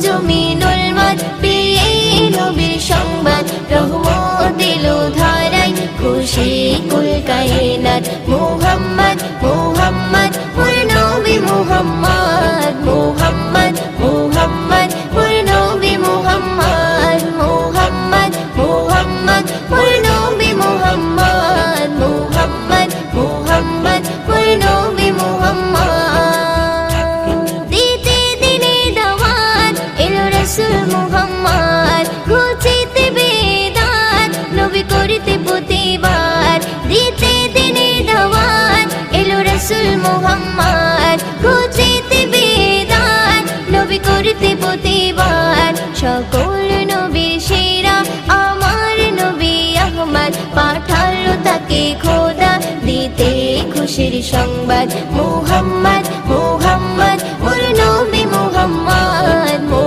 জমিনুল মাদ পেয়ে নবীর সংবাদ রহমত এলো ধারায় খুশি কুল কায়নাত মুহাম্মদ মুহাম্মদ মোর নবী মুহাম্মদ। মুহাম্মদ মুহাম্মদ মোর নবী মুহাম্মদ। মুহাম্মদ মুহাম্মদ নবী মুহাম্মদ। মুহাম্মদ মুহাম্মদ নবী মুহাম্মদ ঘুচিতে বেদাত নবী করিতে প্রতিবাদ সকল নবী সেরা আমার নবী আহমদ, পাঠালো তাকে খোদা, দিতে খুশির সংবাদ। মুহাম্মদ